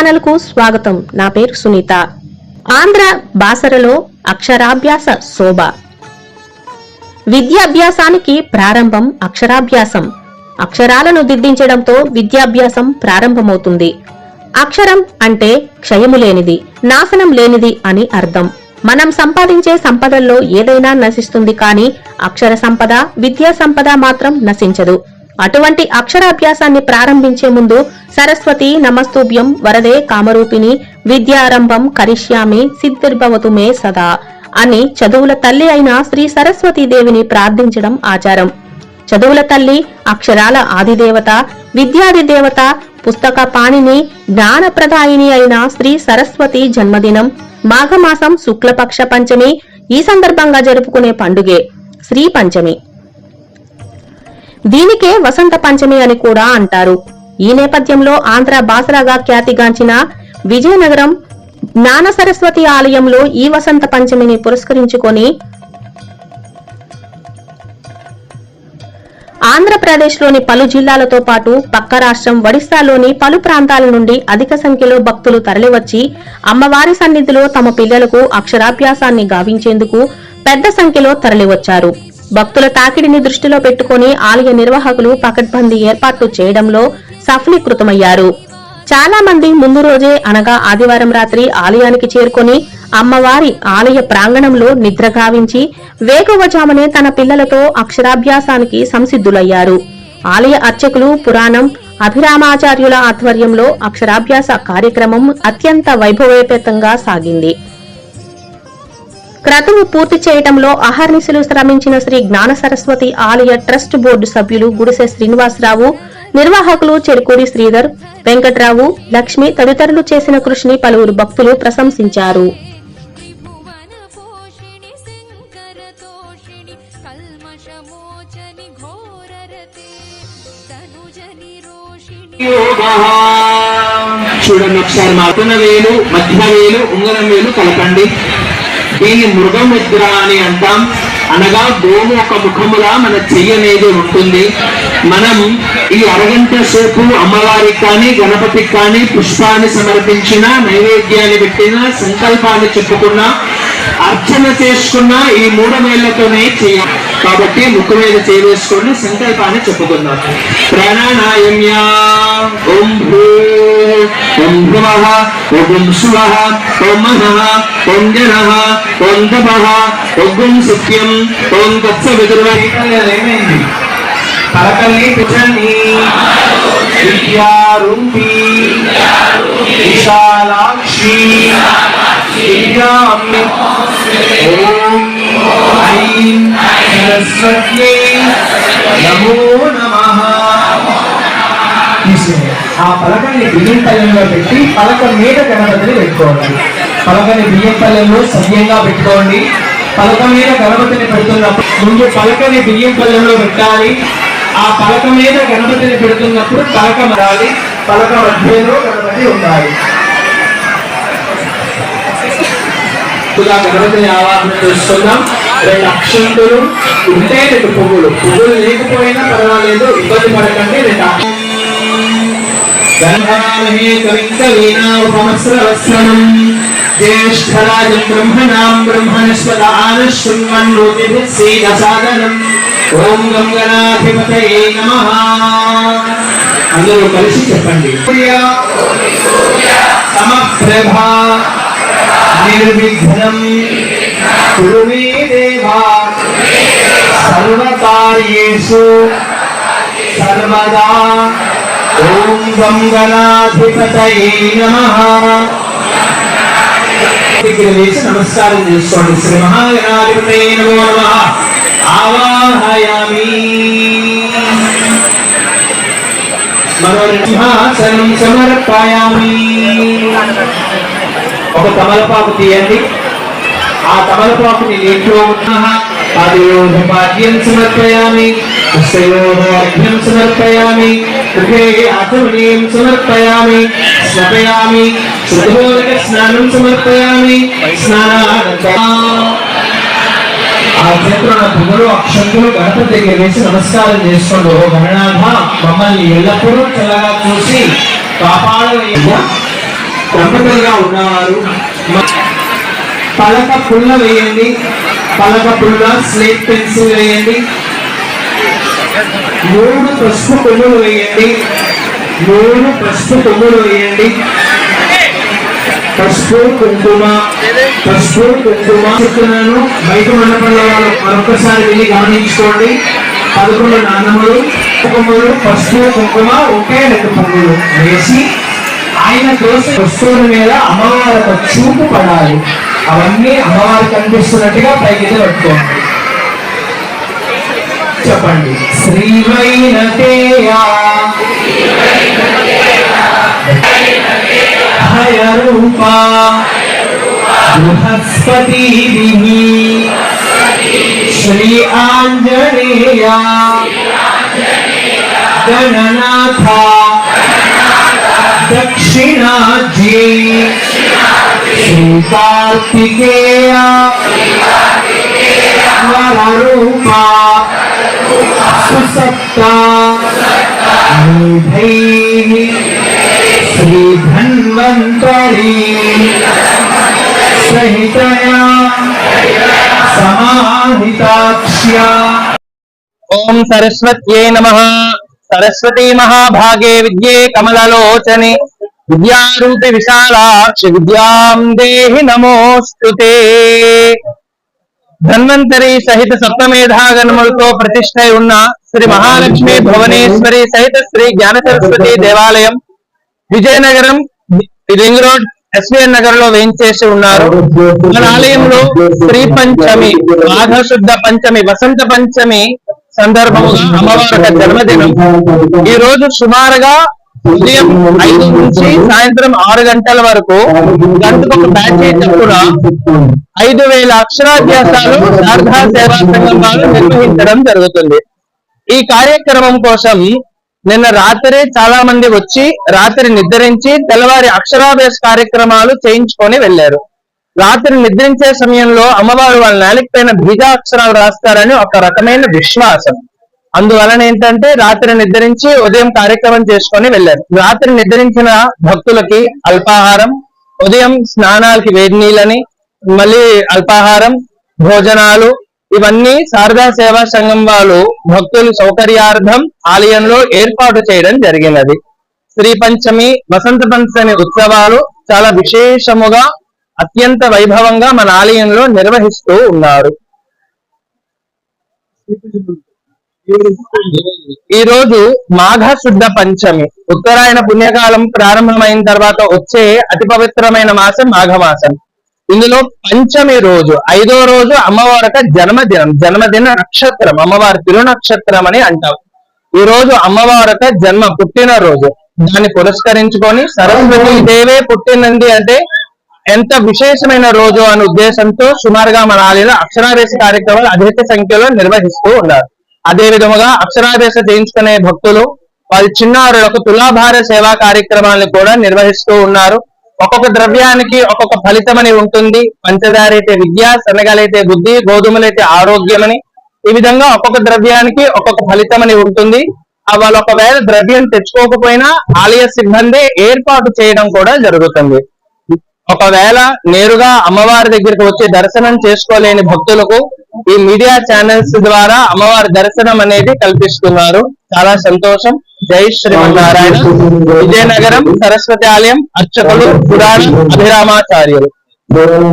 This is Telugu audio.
ఛానల్కు స్వాగతం. నా పేరు సునీత. ఆంధ్ర బాసరలో అక్షరాభ్యాస శోభ. విద్యాభ్యాసానికి ప్రారంభం అక్షరాభ్యాసం. అక్షరాలను దిద్దించడంతో విద్యాభ్యాసం ప్రారంభమవుతుంది. అక్షరం అంటే క్షయము లేనిది నాశనం లేనిది అని అర్థం. మనం సంపాదించే సంపదల్లో ఏదైనా నశిస్తుంది కానీ అక్షర సంపద విద్యా సంపద మాత్రం నశించదు. అటువంటి అక్షరాభ్యాసాన్ని ప్రారంభించే ముందు సరస్వతి నమస్తూభ్యం వరదే కామరూపిణి విద్యారంభం కరిష్యామి సిద్ధిర్భవతు మే సదా అని చదువుల తల్లి అయిన శ్రీ సరస్వతీదేవిని ప్రార్థించడం ఆచారం. చదువుల తల్లి అక్షరాల ఆదిదేవత విద్యాదిదేవత పుస్తక పాణిని జ్ఞానప్రదాయిని అయిన శ్రీ సరస్వతి జన్మదినం మాఘమాసం శుక్లపక్ష పంచమి ఈ సందర్భంగా జరుపుకునే పండుగే శ్రీ పంచమి. దీనికే వసంత పంచమి అని కూడా అంటారు. ఈ నేపథ్యంలో ఆంధ్ర బాసరాగా ఖ్యాతిగాంచిన విజయనగరం జ్ఞాన సరస్వతి ఆలయంలో ఈ వసంత పంచమిని పురస్కరించుకొని ఆంధ్రప్రదేశ్లోని పలు జిల్లాలతో పాటు పక్క రాష్ట్రం ఒడిశాలోని పలు ప్రాంతాల నుండి అధిక సంఖ్యలో భక్తులు తరలివచ్చి అమ్మవారి సన్నిధిలో తమ పిల్లలకు అక్షరాభ్యాసాన్ని గావించేందుకు పెద్ద సంఖ్యలో తరలివచ్చారు. భక్తుల తాకిడిని దృష్టిలో పెట్టుకుని ఆలయ నిర్వాహకులు పకడ్బందీ ఏర్పాట్లు చేయడంలో సఫలీకృతమయ్యారు. చాలా మంది ముందు రోజే అనగా ఆదివారం రాత్రి ఆలయానికి చేరుకొని అమ్మవారి ఆలయ ప్రాంగణంలో నిద్ర గావించి వేకువజామునే తన పిల్లలతో అక్షరాభ్యాసానికి సంసిద్ధులయ్యారు. ఆలయ అర్చకులు పురాణం అభిరామాచార్యుల ఆధ్వర్యంలో అక్షరాభ్యాస కార్యక్రమం అత్యంత వైభవోపేతంగా సాగింది. క్రతువు పూర్తి చేయడంలో అహర్నిశలు శ్రమించిన శ్రీ జ్ఞాన సరస్వతి ఆలయ ట్రస్ట్ బోర్డు సభ్యులు గుడిసె శ్రీనివాసరావు నిర్వాహకులు చెరుకూరి శ్రీధర్ వెంకట్రావు లక్ష్మి తదితరులు చేసిన కృషిని పలువురు భక్తులు ప్రశంసించారు. చూడండి ఒకసారి మాతున్న వేలు మధ్య వేలు ఉంగరం వేలు కలపండి. దీన్ని మృగముద్ర అని అంటాం. అనగా దోము ఒక ముఖములా మన చెయ్యి అనేది ఉంటుంది. మనం ఈ అరగంట సేపు అమ్మవారికి కానీ గణపతికి కానీ పుష్పాన్ని సమర్పించిన నైవేద్యాన్ని పెట్టిన సంకల్పాన్ని చెప్పుకున్నా అర్చన చేసుకున్న ఈ మూడమేళ్ళతోనే చేయాలి కాబట్టి ముక్కు మీద చేవేసుకొని సంకల్పాన్ని చెప్పుకుందాం. ప్రాణాయామ్య ఓం భూ ఓం భువః ఓం శువః ఓం మహః ఓం జనః ఓం తపః ఓం సత్యం ఓం తత్సవితుర్వై విదుర్వైకల్యమేంది పలకల్ని పుచ్చని విద్యారూపి విశాలాక్షి విద్యామి. ఓం ఐం సరస్వత్యై నమో నమః. తీసేయండి ఆ పలకని బియ్యం పల్లెంలో పెట్టి పలక మీద గణపతిని పెట్టుకోవాలి పలకని బియ్యం పల్లెంలో సవ్యంగా పెట్టుకోండి. పలక మీద గణపతిని పెడుతున్నప్పుడు ముందు పలకని బియ్యం పల్లెంలో పెట్టాలి. ఆ పలక మీద గణపతిని పెడుతున్నప్పుడు పలక మరాలి పలక మధ్యలో గణపతి ఉండాలి. ఇలా గణపతిని ఆవాహన చేసుకుందాం రెండు అక్షంతులు ఉంటే రెండు పువ్వులు. పువ్వులు లేకపోయినా పర్వాలేదు ఇబ్బంది పడకండి రెండు అక్ష- గంధామహే కవిం కవీనాముపమస్రవస్వనం జ్యేష్ఠరాజం బ్రహ్మణాం బ్రహ్మణస్పదాన శృణ్వన్నోతిభిः సీదసాదనం ఓం గం గణాధిపతయే నమః. అందరూ కలిసి చెప్పండి. సూర్య సమప్రభ నిర్విఘ్నం కురు మే దేవా సర్వకార్యేషు సర్వదా ఓం గం నమః. దగ్గర వేసి నమస్కారం చేసుకోండి. శ్రీ మహాగణాధిపతయే నమో నమః. ఆవాహయామి. మరో సమర్పయామి. ఒక తమలపాకు తీయండి. ఆ తమలపాకుని నీటిలో ఉన్న పాదయోధ పాద్యం సమర్పయామి. హస్తయోధ అర్ఘ్యం సమర్పయామి. సమర్పయామి స్నానానంతరం ఆ చేతిలో పువ్వులు అక్షంతులు గణపతి దగ్గర వేసి నమస్కారం చేసుకోండి ఓ గణనాథ మమ్మల్ని ఎల్లప్పుడూ చల్లగా చూసి ఉన్నవారు పలక పుల్ల వేయండి పలక పుల్ల స్లేట్ పెన్సిల్ వేయండి మూడు పసుపు కొమ్ములు వేయండి. మూడు పసుపు కొమ్ములు వేయండి. పసుపు కుంకుమ పసుపు కుంకుమ చెప్తున్నాను బయట మండపంలో వాళ్ళు మరొకసారి వెళ్ళి గమనించుకోండి. పదకొండు నాన్నములు కొమ్ములు పసుపు కుంకుమ ఒకే రెండు పువ్వులు వేసి ఆయన కోసం వస్తువుల మీద అమ్మవారి చూపు పడాలి. అవన్నీ అమ్మవారికి కనిపిస్తున్నట్టుగా పైకి పెట్టుకోండి. చెప్పండి శ్రీవైనతేయా భయ రూపా బృహస్పతి శ్రీ ఆంజనేయ గణనాథ దక్షిణాజీ శ్రీ కార్తికేయ వరరూపా సుసప్తా మేధైః శ్రీధన్వంతరీ సహితయా సమాహితాక్ష్యా ఓం సరస్వత్యై నమ సరస్వతీ మహాభాగే విద్యే కమలలోచనే విద్యారూపి విశాలాక్షి విద్యాం దేహి నమోస్తుతే ధన్వంతరి సహిత సప్తమేధాగణములతో ప్రతిష్ఠై ఉన్న శ్రీ మహాలక్ష్మి భువనేశ్వరి సహిత శ్రీ జ్ఞాన సరస్వతి దేవాలయం విజయనగరం రింగ్ రోడ్ ఎస్విఎన్ నగర్లో వేయించేసి ఉన్నారు. మన ఆలయంలో శ్రీ పంచమి మాఘ శుద్ధ పంచమి వసంత పంచమి సందర్భముగా అమ్మవారి యొక్క జన్మదినం. ఈ రోజు సుమారుగా ఉదయం ఐదు నుంచి సాయంత్రం ఆరు గంటల వరకు గంటకు ఒక బ్యాచ్ చొప్పున ఐదు వేల అక్షరాభ్యాసాలు శారదా సేవా సంఘం వారు నిర్వహించడం జరుగుతుంది. ఈ కార్యక్రమం కోసం నిన్న రాత్రి చాలా మంది వచ్చి రాత్రి నిద్రించి తెల్లవారి అక్షరాభ్యాస కార్యక్రమాలు చేయించుకొని వెళ్ళారు రాత్రి నిద్రించే సమయంలో అమ్మవారు వాళ్ళ నేలపైన బీజాక్షరాలు రాస్తారని ఒక రకమైన విశ్వాసం. అందువలన ఏంటంటే రాత్రి నిద్రించి ఉదయం కార్యక్రమం చేసుకొని వెళ్ళారు. రాత్రి నిద్రించిన భక్తులకి అల్పాహారం ఉదయం స్నానాలకి వేడి నీళ్ళని మళ్ళీ అల్పాహారం భోజనాలు ఇవన్నీ శారదా సేవా సంఘం వాళ్ళు భక్తుల సౌకర్యార్థం ఆలయంలో ఏర్పాటు చేయడం జరిగినది. శ్రీ పంచమి వసంత పంచమి ఉత్సవాలు చాలా విశేషముగా అత్యంత వైభవంగా మన ఆలయంలో నిర్వహిస్తూ ఉన్నారు. ఈ రోజు మాఘ శుద్ధ పంచమి. ఉత్తరాయణ పుణ్యకాలం ప్రారంభమైన తర్వాత వచ్చే అతి పవిత్రమైన మాసం మాఘమాసం. ఇందులో పంచమి రోజు ఐదో రోజు అమ్మవారి జన్మదినం. జన్మదిన నక్షత్రం అమ్మవారి తిరునక్షత్రం అని అంటాం. ఈ రోజు అమ్మవారి జన్మ పుట్టిన రోజు దాన్ని పురస్కరించుకొని సరస్వతి దేవే పుట్టినంది అంటే ఎంత విశేషమైన రోజు అనే ఉద్దేశంతో సుమారుగా మన ఆలయంలో అక్షరాభ్యాస కార్యక్రమాలు అధిక సంఖ్యలో నిర్వహిస్తూ ఉన్నారు. అదే విధముగా అక్షరాభ్యాస చేయించుకునే భక్తులు వారి చిన్నారులకు తులాభార సేవా కార్యక్రమాలను కూడా నిర్వహిస్తూ ఉన్నారు. ఒక్కొక్క ద్రవ్యానికి ఒక్కొక్క ఫలితం అని ఉంటుంది. పంచదార అయితే విద్య శనగలైతే బుద్ధి గోధుమలైతే ఆరోగ్యమని ఈ విధంగా ఒక్కొక్క ద్రవ్యానికి ఒక్కొక్క ఫలితం అని ఉంటుంది. ఆ వాళ్ళు ఒకవేళ ద్రవ్యం తెచ్చుకోకపోయినా ఆలయ సిబ్బంది ఏర్పాటు చేయడం కూడా జరుగుతుంది. ఒకవేళ నేరుగా అమ్మవారి దగ్గరికి వచ్చి దర్శనం చేసుకోలేని భక్తులకు ఈ మీడియా ఛానల్స్ ద్వారా అమ్మవారి దర్శనం అనేది కల్పిస్తున్నారు. చాలా సంతోషం. జై శ్రీమన్నారాయణ. విజయనగరం సరస్వతి ఆలయం అర్చకులు పురాణ అభిరామాచార్యులు.